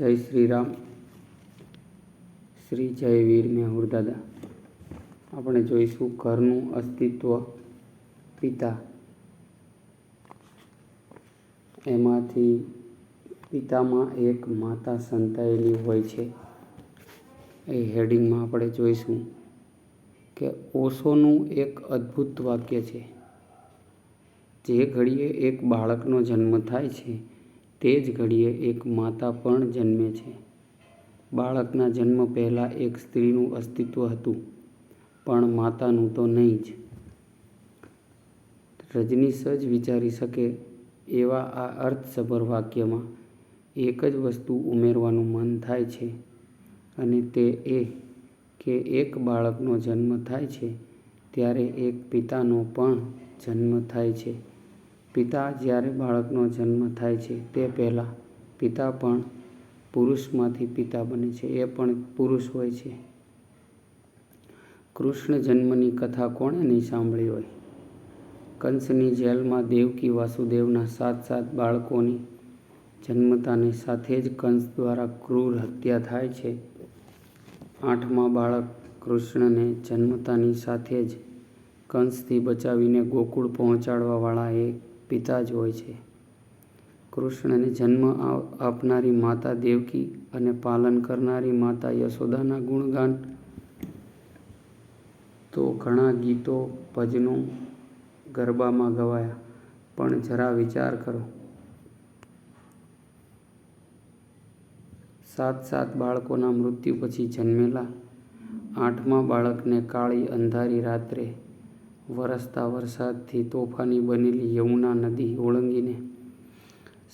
જય શ્રી રામ શ્રી જય વીર મેહુર દાદા. આપણે જોઈશું ઘરનું અસ્તિત્વ પિતા. એમાંથી પિતામાં એક માતા સંતાયેલી હોય છે. એ હેડિંગમાં આપણે જોઈશું કે ઓશોનું એક અદ્ભુત વાક્ય છે. જે ઘડીએ એક બાળકનો જન્મ થાય છે. તે જ ઘડીએ એક માતા પણ જન્મે છે. બાળકના જન્મ પહેલાં એક સ્ત્રીનું અસ્તિત્વ હતું, પણ માતાનું તો નહીં જ. રજની સજ વિચારી શકે એવા આ અર્થસભર વાક્યમાં એક જ વસ્તુ ઉમેરવાનું મન થાય છે અને તે એ કે એક બાળકનો જન્મ થાય છે, ત્યારે એક પિતાનો પણ જન્મ થાય છે. પિતા જ્યારે બાળકનો જન્મ થાય છે, તે પહેલાં પિતા પણ પુરુષમાંથી પિતા બને છે, એ પણ પુરુષ હોય છે. કૃષ્ણ જન્મની કથા કોણે નહીં સાંભળી હોય? કંસની જેલમાં દેવકી વાસુદેવના સાત સાત બાળકોની જન્મતાની સાથે જ કંસ દ્વારા ક્રૂર હત્યા થાય છે. આઠમા બાળક કૃષ્ણને જન્મતાની સાથે જ કંસથી બચાવીને ગોકુળ પહોંચાડવાવાળા એ પિતા જ હોય છે. કૃષ્ણને જન્મ આપનારી માતા દેવકી અને પાલન કરનારી માતા યશોદાના ગુણગાન. તો ઘણા ગીતો ભજનો ગરબામાં ગવાયા, પણ જરા વિચાર કરો. સાત સાત બાળકોના મૃત્યુ પછી જન્મેલા આઠમા બાળકને કાળી અંધારી રાત્રે વરસતા વરસાદથી તોફાની બનેલી યમુના નદી ઓળંગીને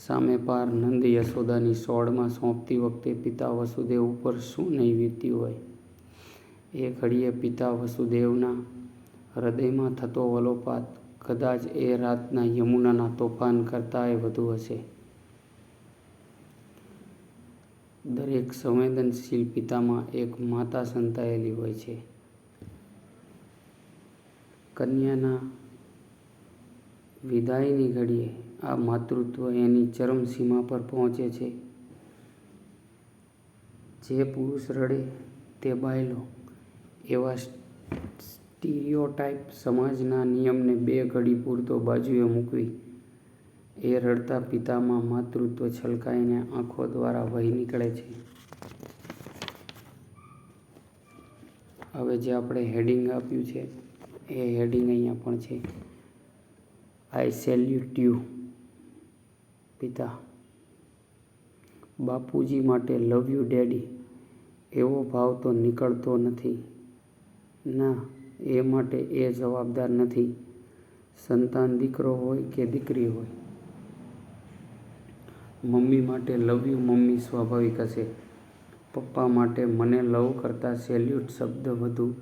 સામે પાર નંદ યશોદાની સોળમાં સોંપતી વખતે પિતા વસુદેવ ઉપર શું નહીં વીત્યું હોય? એ ઘડીએ પિતા વસુદેવના હૃદયમાં થતો વલોપાત કદાચ એ રાતના યમુનાના તોફાન કરતાંય વધુ હશે. દરેક સંવેદનશીલ પિતામાં એક માતા સંતાયેલી હોય છે. કન્યાના વિદાયની ઘડીએ આ માતૃત્વ એની ચરમસીમા પર પહોંચે છે. જે પુરુષ રડે તે બાયલો એવા સ્ટીરિયોટાઇપ સમાજના નિયમને બે ઘડી પૂરતો બાજુએ મૂકવી. એ રડતા પિતામાં માતૃત્વ છલકાઈને આંખો દ્વારા વહી નીકળે છે. હવે જે આપણે હેડિંગ આપ્યું છે એ હેડિંગ અહીંયા પણ છે. આઈ સેલ્યુટ યુ પિતા. બાપુજી માટે લવ યુ ડેડી એવો ભાવ તો નીકળતો નથી. ના, એ માટે એ જવાબદાર નથી. સંતાન દીકરો હોય કે દીકરી હોય. મમ્મી માટે લવ યુ મમ્મી સ્વાભાવિક હશે. પપ્પા માટે મને લવ કરતાં સેલ્યુટ શબ્દ વધુ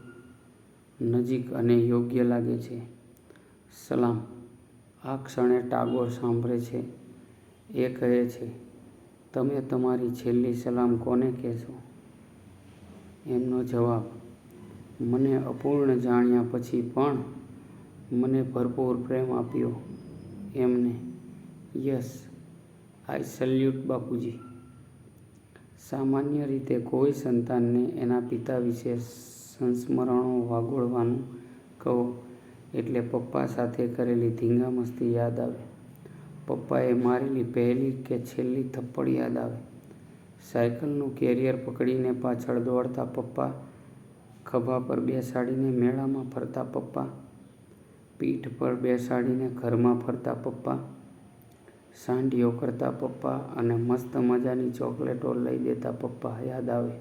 નજીક અને યોગ્ય લાગે છે. સલામ. આ ક્ષણે ટાગોર સાંભળે છે. એ કહે છે, તમે તમારી છેલ્લી સલામ કોને કહેશો? એમનો જવાબ, મને અપૂર્ણ જાણ્યા પછી પણ મને ભરપૂર પ્રેમ આપ્યો. એમને, યસ, આઈ સલ્યુટ બાપુજી. સામાન્ય રીતે કોઈ સંતાનને એના પિતા વિશે સંસ્મરણો વાગોળવાનું કહો એટલે પપ્પા સાથે કરેલી ધીંગામસ્તી યાદ આવે. પપ્પાએ મારેલી પહેલી કે છેલ્લી થપ્પડ યાદ આવે. સાયકલનું કેરિયર પકડીને પાછળ દોડતા પપ્પા ખભા પર બેસાડીને મેળામાં ફરતા પપ્પા. પીઠ પર બેસાડીને ઘરમાં ફરતા પપ્પા. સાંઢીઓ કરતા પપ્પા અને મસ્ત મજાની ચોકલેટો લઈ દેતા પપ્પા, યાદ આવે.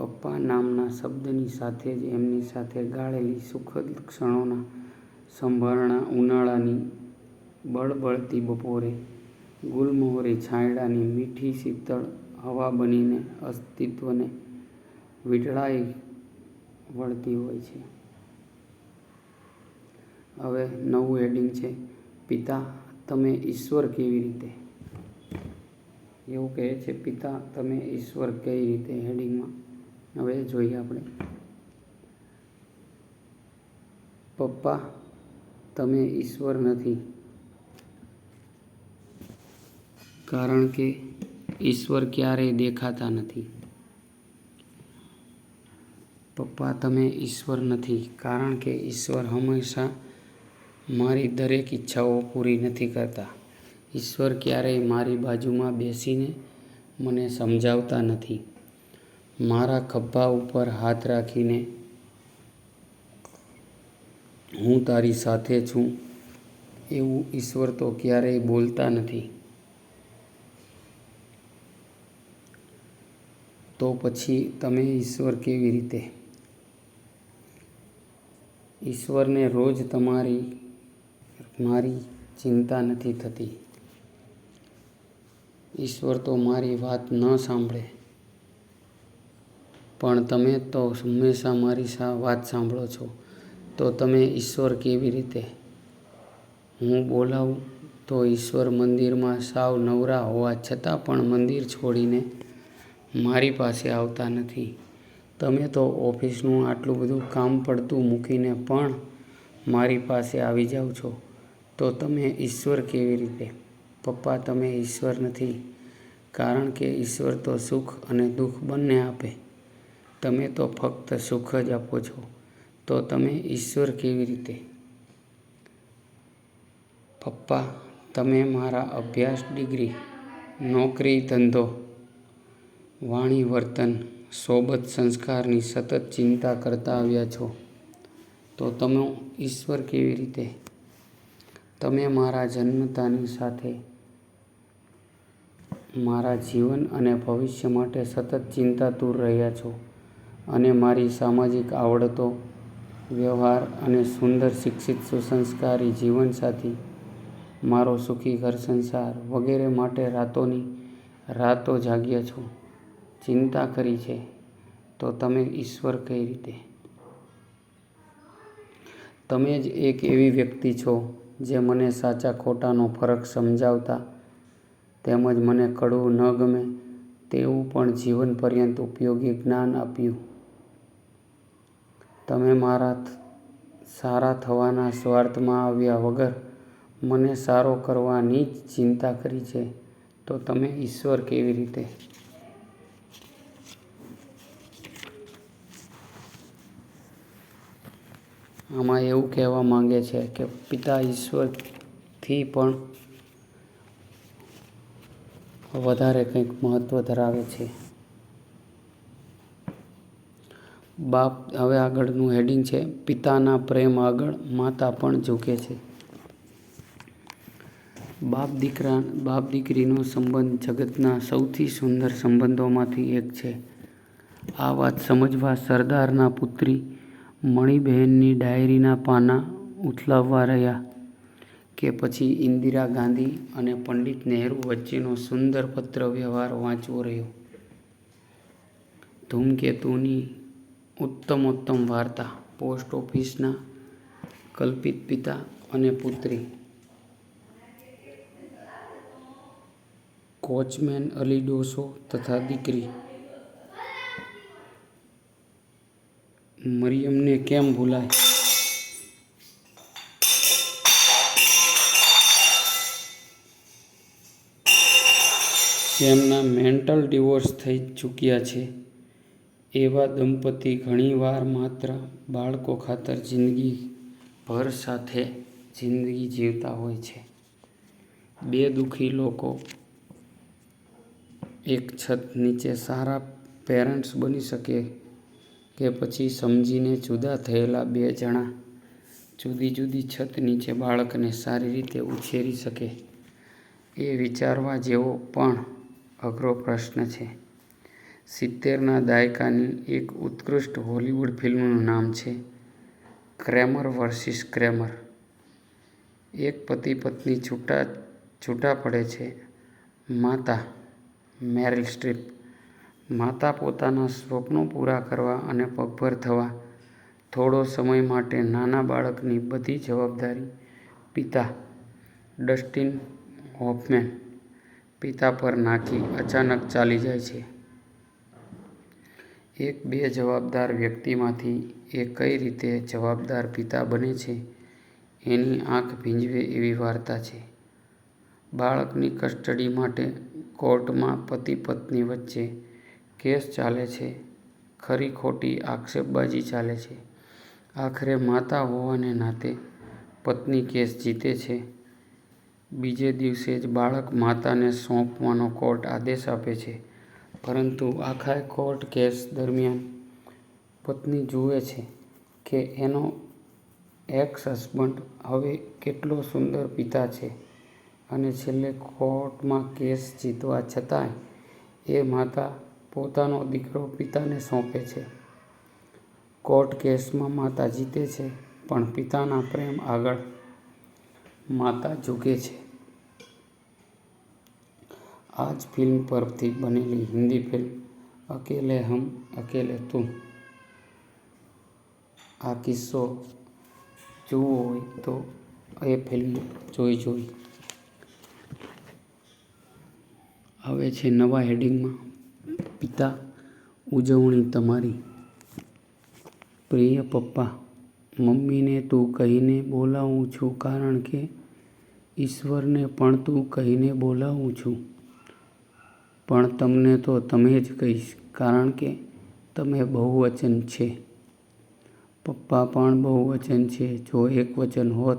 પપ્પા નામના શબ્દની સાથે જ એમની સાથે ગાળેલી સુખદ ક્ષણોના સંભારણા ઉનાળાની બળબળતી બપોરે ગુલમોહરી છાંયડાની મીઠી શીતળ હવા બનીને અસ્તિત્વને વીંટળાઈ વળતી હોય છે. હવે નવું હેડિંગ છે, પિતા, તમે ઈશ્વર કેવી રીતે? એવું કહે છે, પિતા, તમે ઈશ્વર કઈ રીતે? હેડિંગમાં હવે જોઈએ આપણે. પપ્પા, તમે ઈશ્વર નથી. કારણ કે ઈશ્વર ક્યારેય દેખાતા નથી. પપ્પા, તમે ઈશ્વર નથી. કારણ કે ઈશ્વર હંમેશા મારી દરેક ઈચ્છાઓ પૂરી નથી કરતા. ઈશ્વર ક્યારેય મારી બાજુમાં બેસીને મને સમજાવતા નથી. મારા ખભા ઉપર હાથ રાખીને, હું તારી સાથે છું. એવું ઈશ્વર તો ક્યારેય બોલતા નથી. તો પછી તમે ઈશ્વર કેવી રીતે? ઈશ્વરને રોજ તમારી, મારી ચિંતા નથી થતી. ઈશ્વર તો મારી વાત ન સાંભળે. પણ તમે તો હંમેશા મારી સા, વાત સાંભળો છો. તો તમે ઈશ્વર કેવી રીતે? હું બોલાવું તો ઈશ્વર મંદિરમાં સાવ નવરા હોવા છતાં પણ મંદિર છોડીને મારી પાસે આવતા નથી. તમે તો ઓફિસનું આટલું બધું કામ પડતું મૂકીને પણ મારી પાસે આવી જાઓ છો. તો તમે ઈશ્વર કેવી રીતે? પપ્પા, તમે ઈશ્વર નથી. કારણ કે ઈશ્વર તો સુખ અને દુઃખ બંને આપે. તમે તો ફક્ત સુખ જ આપો છો. તો તમે ઈશ્વર કેવી રીતે? પપ્પા, તમે મારા અભ્યાસ ડિગ્રી, નોકરી ધંધો, વાણી વર્તન, સોબત સંસ્કારની સતત ચિંતા કરતા આવ્યા છો. તો તમે ઈશ્વર કેવી રીતે? તમે મારા જન્મતાની સાથે મારા જીવન અને ભવિષ્ય માટે સતત ચિંતાતુર રહ્યા છો. અને મારી સામાજિક આવડતો, વ્યવહાર અને સુંદર શિક્ષિત સુસંસ્કારી જીવનસાથી, મારો સુખી ઘર સંસાર વગેરે માટે રાતોની રાતો જાગ્યા છો. ચિંતા કરી છે, તો તમે ઈશ્વર કઈ રીતે? તમે જ એક એવી વ્યક્તિ છો જે મને સાચા ખોટાનો ફરક સમજાવતા, તેમજ મને કડવું ન ગમે તેવું પણ જીવન પર્યંત ઉપયોગી જ્ઞાન આપ્યું. તમે મારા સારા થવાના સ્વાર્થમાં આવ્યા વગર મને સારો કરવાની જ ચિંતા કરી છે, તો તમે ઈશ્વર કેવી રીતે? આમાં એવું કહેવા માંગે છે કે પિતા ઈશ્વરથી પણ વધારે કંઈક મહત્ત્વ ધરાવે છે. બાપ હવે આગળનું હેડિંગ છે, પિતાના પ્રેમ આગળ માતા પણ ઝૂકે છે. બાપ દીકરા, બાપ દીકરીનો સંબંધ જગતના સૌથી સુંદર સંબંધોમાંથી એક છે. આ વાત સમજવા સરદારના પુત્રી મણિબહેનની ડાયરીના પાના ઉથલાવવા રહ્યા કે પછી ઇન્દિરા ગાંધી અને પંડિત નહેરુ વચ્ચેનો સુંદર પત્ર વ્યવહાર વાંચવો રહ્યો. ધૂમકેતુની ઉત્તમોત્તમ વાર્તા, પોસ્ટ ઓફિસના કલ્પિત પિતા અને પુત્રી. કોચમેન અલી ડોસો તથા દીકરી. મરિયમને કેમ ભૂલાય? જેમના મેન્ટલ ડિવોર્સ થઈ ચૂક્યા છે. એવા દંપતી ઘણીવાર માત્ર બાળકો ખાતર જિંદગી ભર સાથે જિંદગી જીવતા હોય છે. બે દુઃખી લોકો એક છત નીચે સારા પેરેન્ટ્સ બની શકે કે પછી સમજીને જુદા થયેલા બે જણા જુદી જુદી છત નીચે બાળકને સારી રીતે ઉછેરી શકે એ વિચારવા જેવો પણ અઘરો પ્રશ્ન છે. સિત્તેરના દાયકાની એક ઉત્કૃષ્ટ હોલિવૂડ ફિલ્મનું નામ છે ક્રેમર વર્સિસ ક્રેમર. એક પતિ પત્ની છૂટા છૂટા પડે છે. માતા, મેરિલ સ્ટ્રીપ. માતા પોતાના સ્વપ્નો પૂરા કરવા અને પગભર થવા, થોડો સમય માટે નાના બાળકની બધી જવાબદારી પિતા, ડસ્ટિન હોફમેન પિતા પર નાખી અચાનક ચાલી જાય છે. એક બે જવાબદાર વ્યક્તિમાંથી એ કઈ રીતે જવાબદાર પિતા બને છે, એની આંખ ભીંજવે એવી વાર્તા છે બાળકની કસ્ટડી માટે કોર્ટમાં પતિ પત્ની વચ્ચે કેસ ચાલે છે. ખરી ખોટી આક્ષેપબાજી ચાલે છે. આખરે માતા હોવાને નાતે પત્ની કેસ જીતે છે. બીજે દિવસે જ બાળક માતાને સોંપવાનો કોર્ટ આદેશ આપે છે. પરંતુ આખા કોર્ટ કેસ દરમિયાન પત્ની જુએ છે કે એનો એક્સ હસબન્ડ હવે કેટલો સુંદર પિતા છે અને છેલ્લે કોર્ટમાં કેસ જીતવા છતાંય એ માતા પોતાનો દીકરો પિતાને સોંપે છે. કોર્ટ કેસમાં માતા જીતે છે, પણ પિતાના પ્રેમ આગળ માતા ઝૂકે છે. આ જ ફિલ્મ પરથી બનેલી હિન્દી ફિલ્મ અકેલે હમ અકેલે તુમ. આ કિસ્સો જોવો હોય તો એ ફિલ્મ જોઈ જોઈ. આવે છે નવા હેડિંગમાં પિતા ઉજવણી તમારી પ્રિય પપ્પા, મમ્મીને તું કહીને બોલાવું છું કારણ કે ઈશ્વરને પણ તું કહીને બોલાવું છું. પણ તમને તો તમે જ કહીશ, કારણ કે તમે બહુવચન છે. પપ્પા પણ બહુવચન છે. જો એકવચન હોત,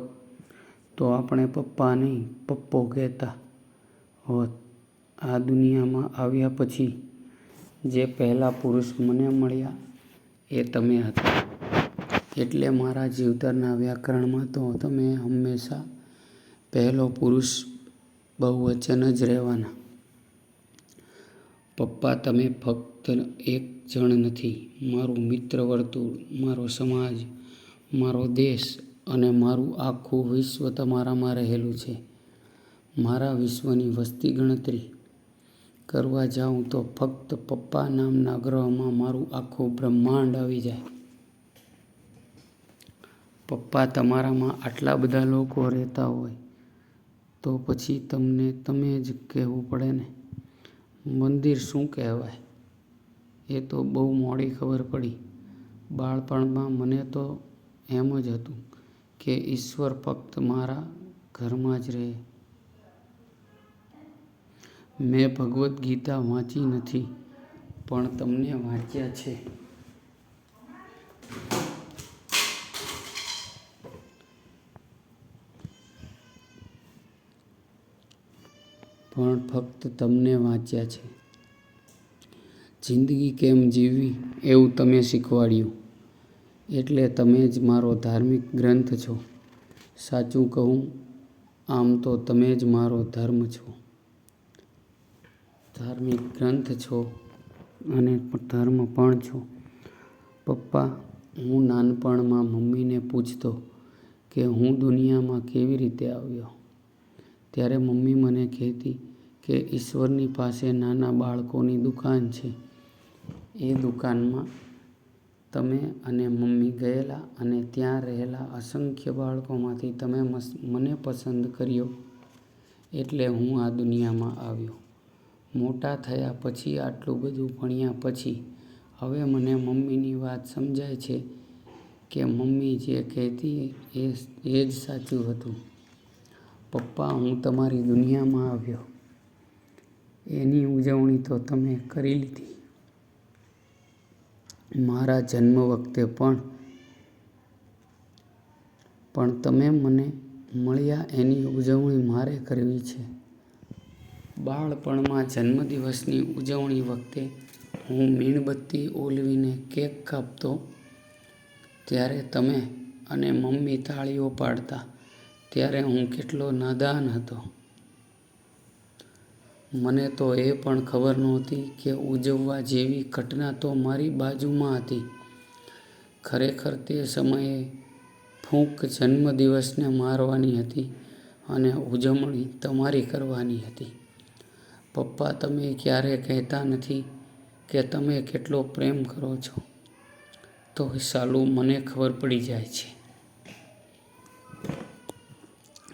તો આપણે પપ્પા નહીં પપ્પો કહેતા હોત. આ દુનિયામાં આવ્યા પછી જે પહેલા પુરુષ મને મળ્યા એ તમે હતા. એટલે મારા જીવતરના વ્યાકરણમાં તો તમે હંમેશા પહેલો પુરુષ બહુવચન જ રહેવાના. પપ્પા તમે ફક્ત એક જણ નથી. મારું મિત્ર વર્તુળ મારો સમાજ, મારો દેશ અને મારું આખું વિશ્વ તમારામાં રહેલું છે. મારા વિશ્વની વસ્તી ગણતરી કરવા જાઉં તો ફક્ત પપ્પા નામના ગ્રહમાં મારું આખું બ્રહ્માંડ આવી જાય. પપ્પા તમારામાં આટલા બધા લોકો રહેતા હોય તો પછી તમને તમે જ કહેવું પડે ને. મંદિર શું કહેવાય એ તો બહુ મોડી ખબર પડી. બાળપણમાં મને તો એમ જ હતું કે ઈશ્વર ફક્ત મારા ઘરમાં જ રહે. મેં ભગવદ્ ગીતા વાંચી નથી, પણ તમને વાંચ્યા છે. પણ ફક્ત તમને વાંચ્યા છે. જિંદગી કેમ જીવવી એવું તમે શીખવાડ્યું. એટલે તમે જ મારો ધાર્મિક ગ્રંથ છો. સાચું કહું, આમ તો તમે જ મારો ધર્મ છો. ધાર્મિક ગ્રંથ છો અને ધર્મ પણ છો. પપ્પા, હું નાનપણમાં મમ્મીને પૂછતો કે હું દુનિયામાં કેવી રીતે આવ્યો. ત્યારે મમ્મી મને કહેતી કે ઈશ્વરની પાસે નાના બાળકોની દુકાન છે. એ દુકાનમાં તમે અને મમ્મી ગયેલા અને ત્યાં રહેલા અસંખ્ય બાળકોમાંથી તમે મને પસંદ કર્યો એટલે હું આ દુનિયામાં આવ્યો. મોટા થયા પછી આટલું બધું ભણ્યા પછી હવે મને મમ્મીની વાત સમજાય છે કે મમ્મી જે કહેતી એ જ સાચું હતું. પપ્પા, હું તમારી દુનિયામાં આવ્યો એની ઉજવણી તો તમે કરી લીધી. મારા જન્મ વખતે પણ. પણ તમે મને મળ્યા એની ઉજવણી મારે કરવી છે. બાળપણમાં જન્મદિવસની ઉજવણી વખતે હું મીણબત્તી ઓલવીને કેક કાપતો ત્યારે તમે અને મમ્મી તાળીઓ પાડતા ત્યારે હું કેટલો નાદાન હતો. મને તો એ પણ ખબર નહોતી કે ઉજવવા જેવી ઘટના તો મારી બાજુમાં હતી. ખરેખર તે સમયે ફૂંક જન્મદિવસને મારવાની હતી અને ઉજવણી તમારી કરવાની હતી. પપ્પા, તમે ક્યારેય કહેતા નથી કે તમે કેટલો પ્રેમ કરો છો તો સાલું મને ખબર પડી જાય છે.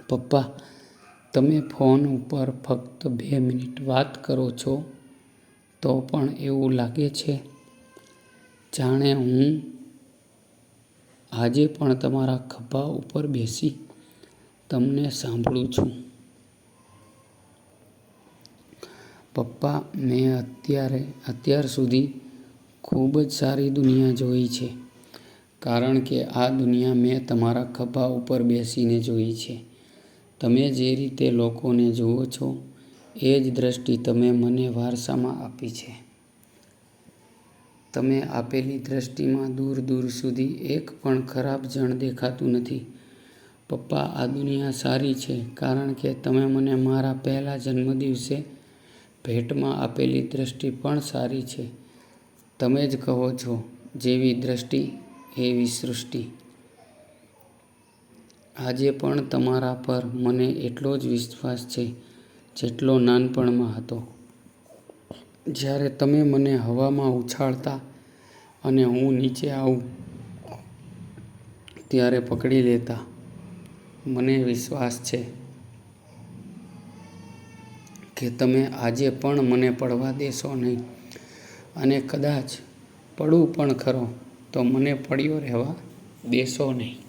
પપ્પા, તમે ફોન ઉપર ફક્ત બે મિનિટ વાત કરો છો, તો પણ એવું લાગે છે જાણે હું આજે પણ તમારા ખભા ઉપર બેસી તમને સાંભળું છું. પપ્પા, મેં અત્યારે, અત્યાર સુધી ખૂબ જ સારી દુનિયા જોઈ છે, કારણ કે આ દુનિયા મેં તમારા ખભા ઉપર બેસીને જોઈ છે તમે જે રીતે લોકોને જુઓ છો, એ જ દ્રષ્ટિ તમે મને વારસામાં આપી છે. તમે આપેલી દ્રષ્ટિમાં દૂર દૂર સુધી એક પણ ખરાબ જણ દેખાતું નથી. પપ્પા, આ દુનિયા સારી છે કારણ કે તમે મને મારા પહેલા જન્મદિવસે ભેટમાં આપેલી દ્રષ્ટિ પણ સારી છે. તમે જ કહો છો, જેવી દ્રષ્ટિ, એવી સૃષ્ટિ. આજે પણ તમારા પર મને એટલો જ વિશ્વાસ છે, જેટલો નાનપણમાં હતો. જ્યારે તમે મને હવામાં ઉછાળતા અને હું નીચે આવું, ત્યારે પકડી લેતા મને વિશ્વાસ છે કે તમે આજે પણ મને પડવા દેશો નહીં. અને કદાચ પડું પણ ખરો, તો મને પડ્યો રહેવા દેશો નહીં.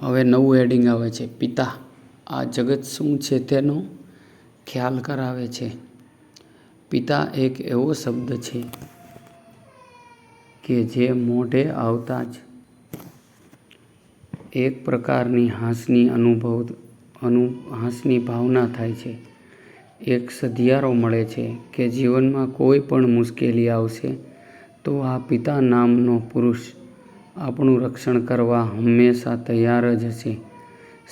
હવે નવું એડિંગ આવે છે, પિતા, આ જગત શું છે તેનો ખ્યાલ કરાવે છે? પિતા એક એવો શબ્દ છે કે જે મોઢે આવતા જ એક પ્રકારની હાંસની અનુભવ, અનુ, હાંસની ભાવના થાય છે. એક સધિયારો મળે છે કે જીવનમાં કોઈ પણ મુશ્કેલી આવશે તો આ પિતા નામનો પુરુષ આપણું રક્ષણ કરવા હંમેશા તૈયાર જ છે.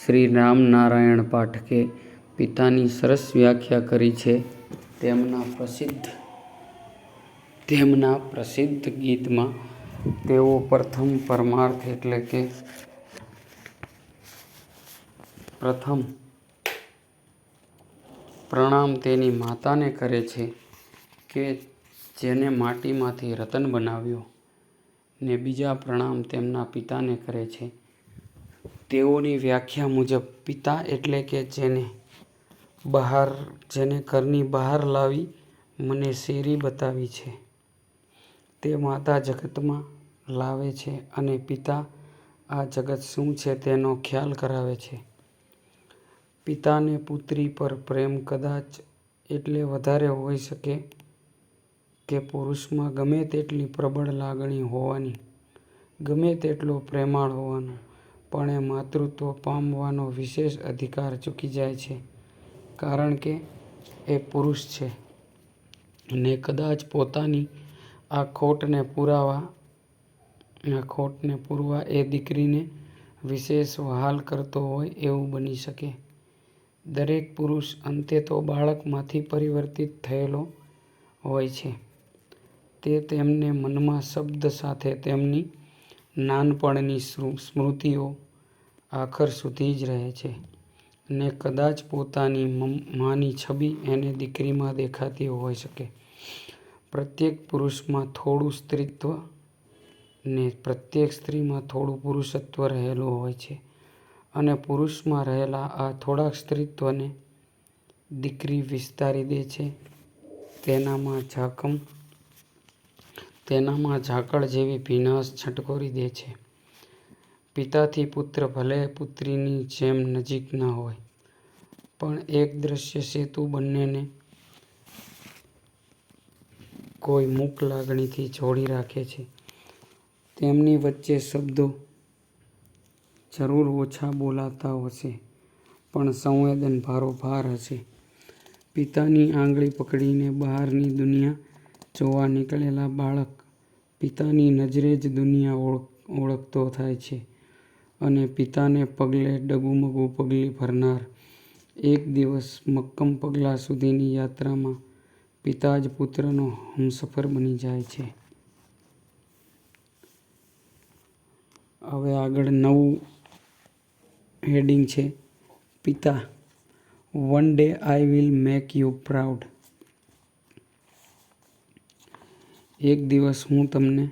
શ્રી રામનારાયણ પાઠકે પિતાની સરસ વ્યાખ્યા કરી છે. તેમના પ્રસિદ્ધ તેમના પ્રસિદ્ધ ગીતમાં તેઓ પ્રથમ પરમાર્થ એટલે કે પ્રથમ પ્રણામ તેની માતાને કરે છે કે જેને માટીમાંથી રતન બનાવ્યો. ને બીજા પ્રણામ તેમના પિતાને કરે છે. તેઓની વ્યાખ્યા મુજબ પિતા એટલે કે જેને બહાર, જેને ઘરની બહાર લાવી મને શેરી બતાવી છે. તે માતા જગતમાં લાવે છે અને પિતા આ જગત શું છે તેનો ખ્યાલ કરાવે છે. પિતાને પુત્રી પર પ્રેમ કદાચ એટલે વધારે હોઈ શકે કે પુરુષમાં ગમે તેટલી પ્રબળ લાગણી હોવાની, ગમે તેટલો પ્રેમાળ હોવાનો, પણ એ માતૃત્વ પામવાનો વિશેષ અધિકાર ચૂકી જાય છે. કારણ કે એ પુરુષ છે ને કદાચ પોતાની આ ખોટને પુરાવા, આ ખોટને પૂરવા એ દીકરીને વિશેષ વહાલ કરતો હોય એવું બની શકે. દરેક પુરુષ અંતે તો બાળકમાંથી પરિવર્તિત થયેલો હોય છે. તે તેમને મનમાં શબ્દ સાથે તેમની નાનપણની સ્મૃતિઓ આખર સુધી જ રહે છે. ને કદાચ પોતાની માની છબી એને દીકરીમાં દેખાતી હોઈ શકે. પ્રત્યેક પુરુષમાં થોડું સ્ત્રીત્વ ને પ્રત્યેક સ્ત્રીમાં થોડું પુરુષત્વ રહેલું હોય છે. અને પુરુષમાં રહેલા આ થોડાક સ્ત્રીત્વને દીકરી વિસ્તારી દે છે. તેનામાં ઝાકમ તેનામાં ઝાકળ જેવી ભીનાશ છંટકોરી દે છે. પિતાથી પુત્ર ભલે પુત્રીની જેમ નજીક ન હોય, પણ એક દ્રશ્ય સેતુ બંનેને કોઈ મૂક લાગણીથી જોડી રાખે છે. તેમની વચ્ચે શબ્દો જરૂર ઓછા બોલાતા હશે, પણ સંવેદન ભારોભાર હશે. પિતાની આંગળી પકડીને બહારની દુનિયા જોવા નીકળેલા બાળક પિતાની નજરે જ દુનિયા ઓળખ, ઓળખતો થાય છે અને પિતાને પગલે ડગુમગુ પગલી ભરનાર. એક દિવસ મક્કમ પગલાં સુધીની યાત્રામાં પિતા જ પુત્રનો હમસફર બની જાય છે. હવે આગળ નવું હેડિંગ છે પિતા one day I will make you proud એક દિવસ હું તમને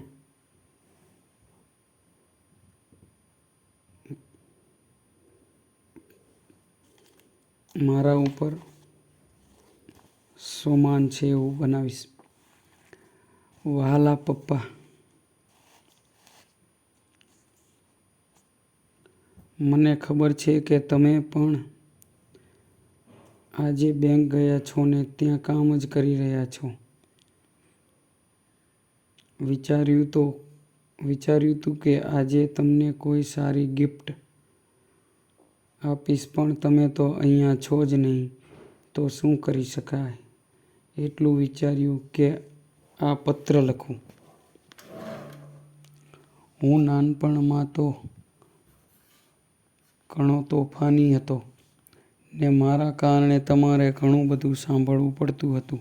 મારા ઉપર સોમાન છે એવું બનાવીશ. વહાલા પપ્પા. મને ખબર છે કે તમે પણ આજે બેંક ગયા છો ને ત્યાં કામ જ કરી રહ્યા છો. વિચાર્યું તો, વિચાર્યું તું કે આજે તમને કોઈ સારી ગિફ્ટ આપીશ, પણ તમે તો અહીંયા છો જ નહીં, તો શું કરી શકાય? એટલું વિચાર્યું કે આ પત્ર લખું. હું નાનપણમાં તો ઘણો તોફાની હતો ને મારા કારણે તમારે ઘણું બધું સાંભળવું પડતું હતું.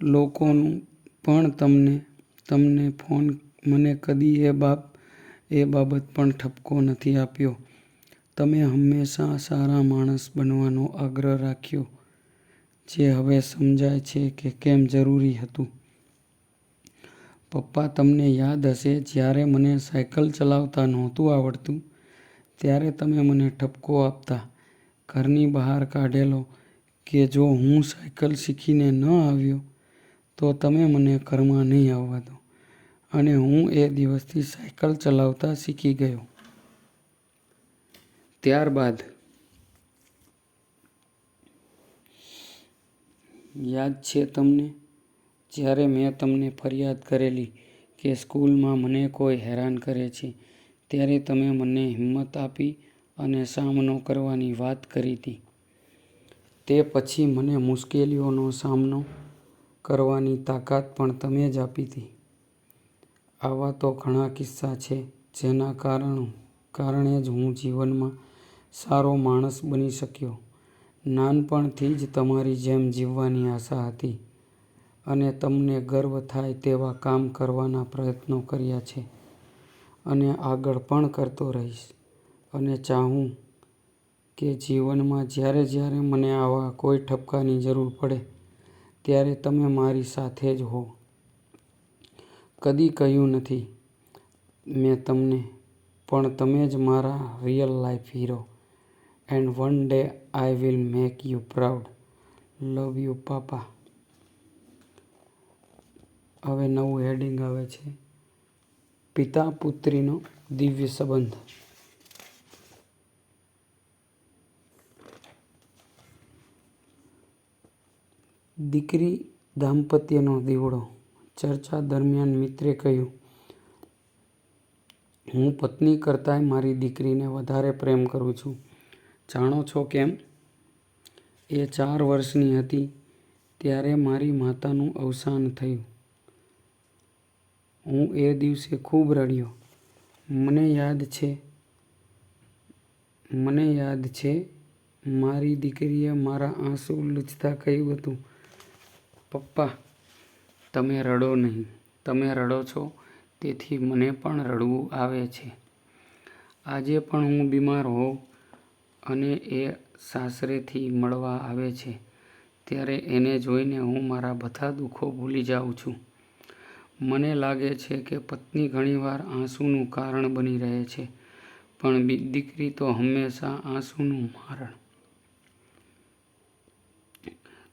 લોકોનું પણ તમને તમને ફોન મને કદી એ બાબ, એ બાબત પણ ઠપકો નથી આપ્યો. તમે હંમેશા સારા માણસ બનવાનો આગ્રહ રાખ્યો, જે હવે સમજાય છે કે કેમ જરૂરી હતું. પપ્પા, તમને યાદ હશે, જ્યારે મને સાયકલ ચલાવતા નહોતું આવડતું, ત્યારે તમે મને ઠપકો આપતા. ઘરની બહાર કાઢેલો કે જો હું સાયકલ શીખીને ન આવ્યો તો તમે મને ઘરમાં નહીં આવવા દો. અને હું એ દિવસથી સાયકલ ચલાવતા શીખી ગયો. ત્યારબાદ યાદ છે તમને? જ્યારે મેં તમને ફરિયાદ કરેલી કે સ્કૂલમાં મને કોઈ હેરાન કરે છે, ત્યારે તમે મને હિંમત આપી અને સામનો કરવાની વાત કરી હતી. તે પછી મને મુશ્કેલીઓનો સામનો કરવાની તાકાત પણ તમે જ આપી હતી. આવા તો ઘણા કિસ્સા છે, જેના કારણ, કારણે જ હું જીવનમાં સારો માણસ બની શક્યો. નાનપણથી જ તમારી જેમ જીવવાની આશા હતી અને તમને ગર્વ થાય તેવા કામ કરવાના પ્રયત્નો કર્યા છે. અને આગળ પણ કરતો રહીશ. અને ચાહું કે જીવનમાં જ્યારે જ્યારે મને આવા કોઈ ઠપકાની જરૂર પડે ત્યારે તમે મારી સાથે જ હો. કદી કહ્યું નથી, મેં તમને, પણ તમે જ મારા real life hero and one day I will make you proud love you પાપા હવે નવું હેડિંગ આવે છે. પિતા પુત્રીનો દિવ્ય સંબંધ. દીકરી દાંપત્યનો દીવડો. ચર્ચા દરમિયાન મિત્રે કહ્યું, હું પત્ની કરતાંય મારી દીકરીને વધારે પ્રેમ કરું છું. જાણો છો કેમ? એ ચાર વર્ષની હતી ત્યારે મારી માતાનું અવસાન થયું. હું એ દિવસે ખૂબ રડ્યો. મને યાદ છે, મને યાદ છે, મારી દીકરીએ મારા આંસુ લૂછતા કહ્યું હતું. પપ્પા, તમે રડો નહીં. તમે રડો છો, તેથી મને પણ રડવું આવે છે. આજે પણ હું બીમાર હોઉં અને એ સાસરેથી મળવા આવે છે. ત્યારે એને જોઈને હું મારા બધા દુઃખો ભૂલી જાઉં છું. મને લાગે છે કે પત્ની ઘણીવાર આંસુનું કારણ બની રહે છે, પણ દીકરી તો હંમેશા આંસુનું મારણ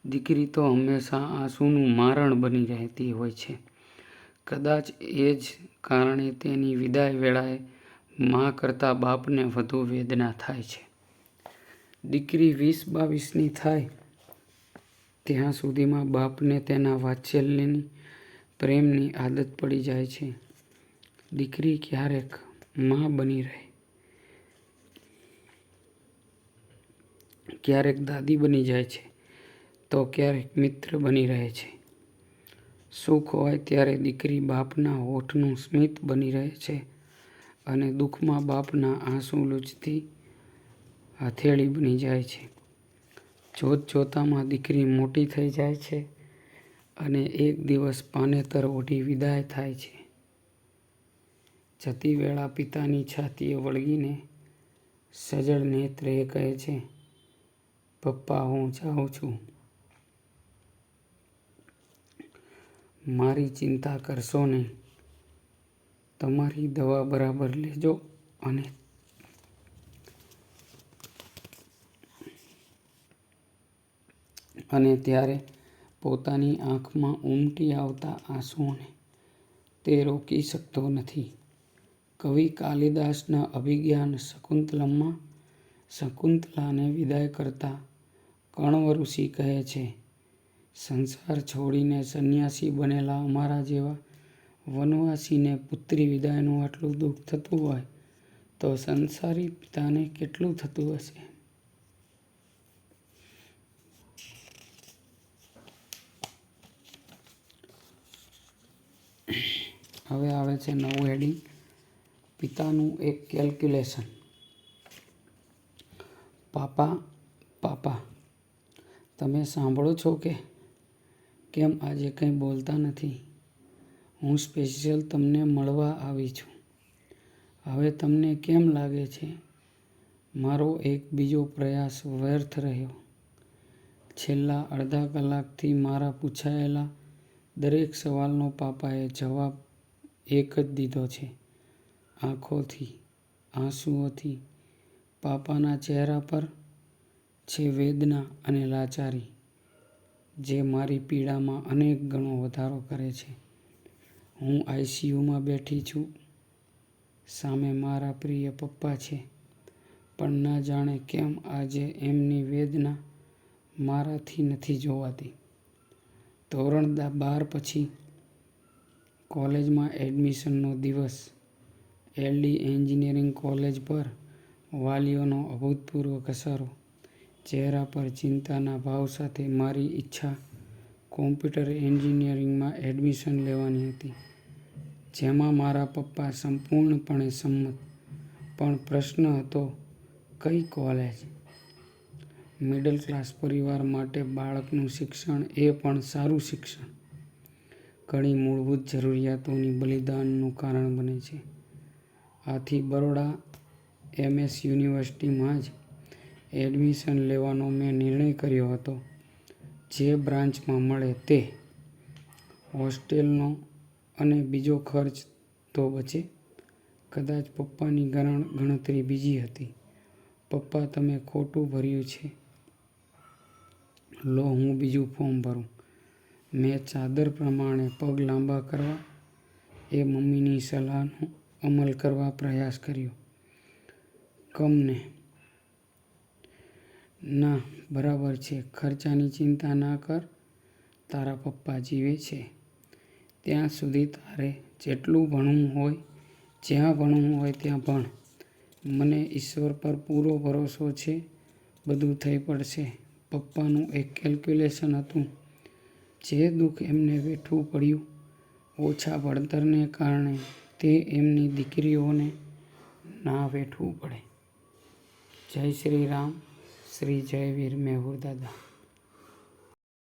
દીકરી તો હંમેશા આંસુનું મારણ બની રહેતી હોય છે. કદાચ એ જ કારણે તેની વિદાય વેળાએ મા કરતાં બાપને વધુ વેદના થાય છે. દીકરી વીસ બાવીસની થાય, ત્યાં સુધીમાં બાપને તેના વાત્સલ્યની, પ્રેમની આદત પડી જાય છે. દીકરી ક્યારેક મા બની રહે. ક્યારેક દાદી બની જાય છે. તો ક્યારેક મિત્ર બની રહે છે. સુખ હોય ત્યારે દીકરી બાપના હોઠનું સ્મિત બની રહે છે અને દુઃખમાં બાપના આંસુ લૂછતી હથેળી બની જાય છે. જોત જોતામાં દીકરી મોટી થઈ જાય છે અને એક દિવસ પાનેતર ઓઢી વિદાય થાય છે. જતી વેળા પિતાની છાતીએ વળગીને સજળ નેત્રે કહે છે, પપ્પા, હું જાઉં છું. મારી ચિંતા કરશો નહીં. તમારી દવા બરાબર લેજો અને અને ત્યારે પોતાની આંખમાં ઉમટી આવતા આંસુઓને તે રોકી શકતો નથી. કવિ કાલિદાસના અભિજ્ઞાન શકુંતલમમાં, શકુંતલાને વિદાય કરતા કણવ ઋષિ કહે છે સંસાર છોડીને સંન્યાસી બનેલા અમારા જેવા વનવાસીને પુત્રી વિદાયનું આટલું દુઃખ થતું હોય તો સંસારી પિતાને કેટલું થતું હશે? હવે આવે છે નવું હેડિંગ પિતાનું એક કેલ્ક્યુલેશન પાપા પાપા, તમે સાંભળો છો કે કેમ આજે કંઈ બોલતા નથી? હું સ્પેશિયલ તમને મળવા આવી છું. હવે તમને કેમ લાગે છે? મારો એક બીજો પ્રયાસ વ્યર્થ રહ્યો. છેલ્લા અડધા કલાકથી મારા પૂછાયેલા દરેક સવાલનો પાપાએ જવાબ એક જ દીધો છે. આંખોથી, આંસુઓથી, પાપાના ચહેરા પર, છે વેદના અને લાચારી. જે મારી પીડામાં અનેક ગણો વધારો કરે છે. હું આઈસીયુમાં બેઠી છું. સામે મારા પ્રિય પપ્પા છે. પણ ના જાણે કેમ આજે એમની વેદના મારાથી નથી જોવાતી. ધોરણ બાર પછી કોલેજમાં એડમિશનનો દિવસ. એલડી એન્જિનિયરિંગ કોલેજ પર વાલીઓનો અભૂતપૂર્વ ઘસારો. ચહેરા પર ચિંતાના ભાવ સાથે મારી ઈચ્છા કોમ્પ્યુટર એન્જિનિયરિંગમાં એડમિશન લેવાની હતી, જેમાં મારા પપ્પા સંપૂર્ણપણે સંમત. પણ પ્રશ્ન હતો, કઈ કોલેજ મિડલ ક્લાસ પરિવાર માટે બાળકનું શિક્ષણ એ પણ સારું શિક્ષણ. ઘણી મૂળભૂત જરૂરિયાતોની બલિદાનનું કારણ બને છે. આથી બરોડા એમએસ યુનિવર્સિટીમાં જ એડમિશન લેવાનો મેં નિર્ણય કર્યો હતો. જે બ્રાન્ચમાં મળે તે હોસ્ટેલનો અને બીજો ખર્ચ તો બચે. કદાચ પપ્પાની ગણ, ગણતરી બીજી હતી. પપ્પા, તમે ખોટું ભર્યું છે. લો, હું બીજું ફોર્મ ભરું. મેં ચાદર પ્રમાણે પગ લાંબા કરવા, એ મમ્મીની સલાહનો અમલ કરવા પ્રયાસ કર્યો. કમને ના, બરાબર છે. ખર્ચાની ચિંતા ના કર. તારા પપ્પા જીવે છે. ત્યાં સુધી તારે જેટલું ભણવું હોય, જ્યાં ભણવું હોય ત્યાં ભણ. મને ઈશ્વર પર પૂરો ભરોસો છે. બધું થઈ પડશે. પપ્પાનું એક કેલ્ક્યુલેશન હતું. જે દુઃખ એમને વેઠવું પડ્યું. ઓછા ભણતરને કારણે તે એમની દીકરીઓને ના વેઠવું પડે. જય શ્રી રામ. શ્રી જયવીર મેહુર દાદા.